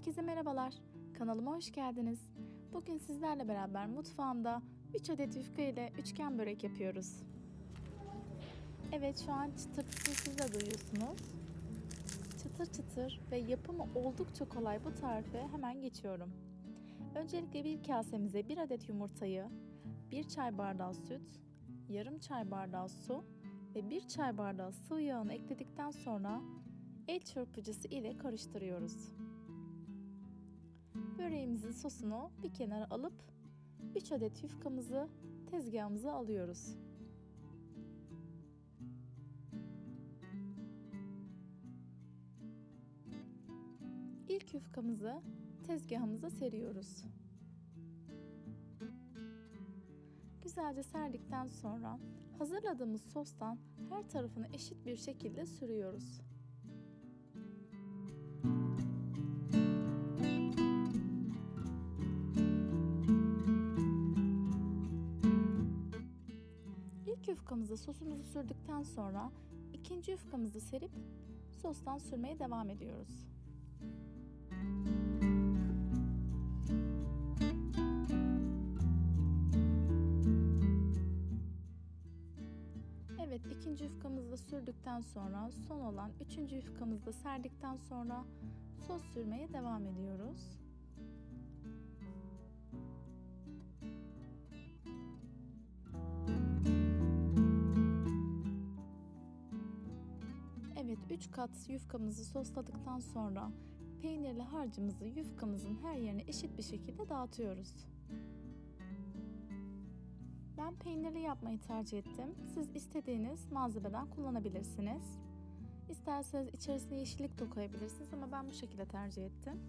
Herkese merhabalar. Kanalıma hoş geldiniz. Bugün sizlerle beraber mutfağımda 3 adet yufka ile üçgen börek yapıyoruz. Evet şu an çıtırtısını siz de duyuyorsunuz. Çıtır çıtır ve yapımı oldukça kolay bu tarife hemen geçiyorum. Öncelikle bir kasemize 1 adet yumurtayı, 1 çay bardağı süt, yarım çay bardağı su ve 1 çay bardağı sıvı yağını ekledikten sonra el çırpıcısı ile karıştırıyoruz. Böreğimizin sosunu bir kenara alıp 3 adet yufkamızı tezgahımıza alıyoruz. İlk yufkamızı tezgahımıza seriyoruz. Güzelce serdikten sonra hazırladığımız sostan her tarafını eşit bir şekilde sürüyoruz. İlk yufkamıza sosumuzu sürdükten sonra ikinci yufkamızı serip sostan sürmeye devam ediyoruz. Evet ikinci yufkamızı sürdükten sonra son olan üçüncü yufkamızı serdikten sonra sos sürmeye devam ediyoruz. Evet 3 kat yufkamızı sosladıktan sonra peynirli harcımızı yufkamızın her yerine eşit bir şekilde dağıtıyoruz. Ben peynirli yapmayı tercih ettim. Siz istediğiniz malzemeden kullanabilirsiniz. İsterseniz içerisine yeşillik de koyabilirsiniz ama ben bu şekilde tercih ettim.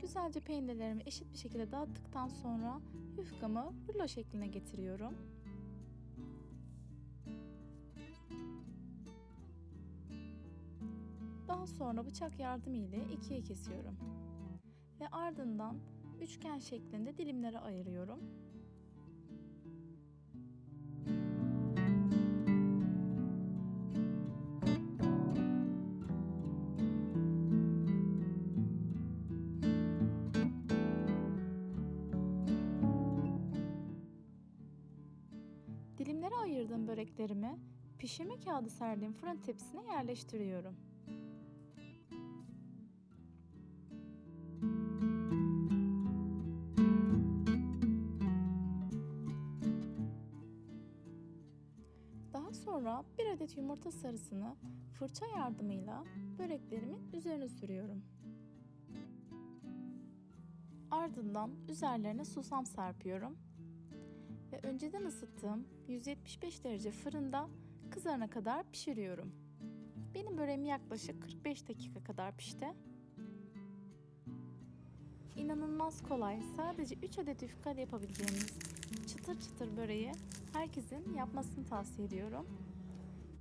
Güzelce peynirlerimi eşit bir şekilde dağıttıktan sonra yufkamı rulo şekline getiriyorum. Daha sonra bıçak yardımı ile ikiye kesiyorum. Ve ardından üçgen şeklinde dilimlere ayırıyorum. Dilimlere ayırdığım böreklerimi pişirme kağıdı serdiğim fırın tepsisine yerleştiriyorum. Sonra bir adet yumurta sarısını fırça yardımıyla böreklerimin üzerine sürüyorum. Ardından üzerlerine susam serpiyorum ve önceden ısıttığım 175 derece fırında kızarana kadar pişiriyorum. Benim böreğim yaklaşık 45 dakika kadar pişti. İnanılmaz kolay, sadece 3 adet yufka ile yapabileceğiniz çıtır çıtır böreği herkesin yapmasını tavsiye ediyorum.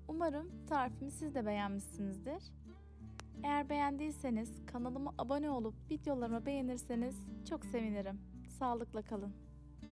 Umarım tarifimi siz de beğenmişsinizdir. Eğer beğendiyseniz kanalıma abone olup videolarımı beğenirseniz çok sevinirim. Sağlıkla kalın.